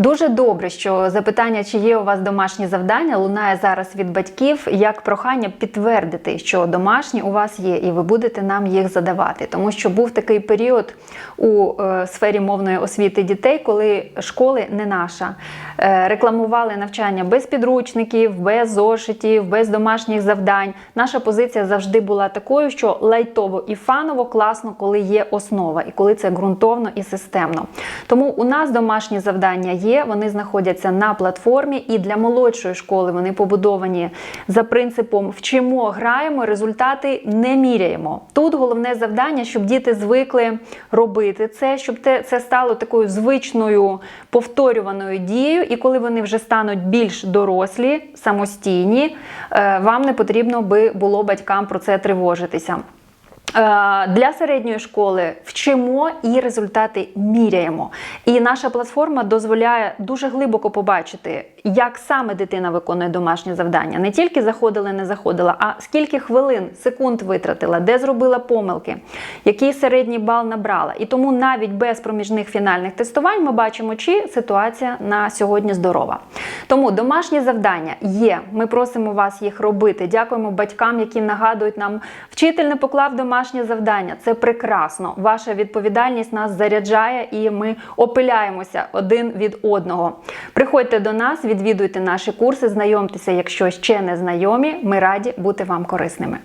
Дуже добре, що запитання, чи є у вас домашні завдання, лунає зараз від батьків як прохання підтвердити, що домашні у вас є, і ви будете нам їх задавати. Тому що був такий період у е, сфері мовної освіти дітей, коли школи не наша е, рекламували навчання без підручників, без зошитів, без домашніх завдань. Наша позиція завжди була такою, що лайтово і фаново класно, коли є основа, і коли це ґрунтовно і системно. Тому у нас домашні завдання є, вони знаходяться на платформі, і для молодшої школи вони побудовані за принципом вчимо, граємо, результати не міряємо. Тут головне завдання, щоб діти звикли робити це, щоб це стало такою звичною повторюваною дією, і коли вони вже стануть більш дорослі, самостійні, е, вам не потрібно би було батькам про це тривожитися. Е, Для середньої школи вчимо і результати міряємо. І наша платформа дозволяє дуже глибоко побачити, як саме дитина виконує домашнє завдання. Не тільки заходила, не заходила, а скільки хвилин, секунд витратила, де зробила помилки, який середній бал набрала. І тому навіть без проміжних фінальних тестувань ми бачимо, чи ситуація на сьогодні здорова. Тому домашні завдання є. Ми просимо вас їх робити. Дякуємо батькам, які нагадують нам, вчитель не поклав домашнє завдання. Це прекрасно. Ваша відповідальність нас заряджає і ми опиляємося один від одного. Приходьте до нас, відвідуйте наші курси, знайомтеся, якщо ще не знайомі. Ми раді бути вам корисними.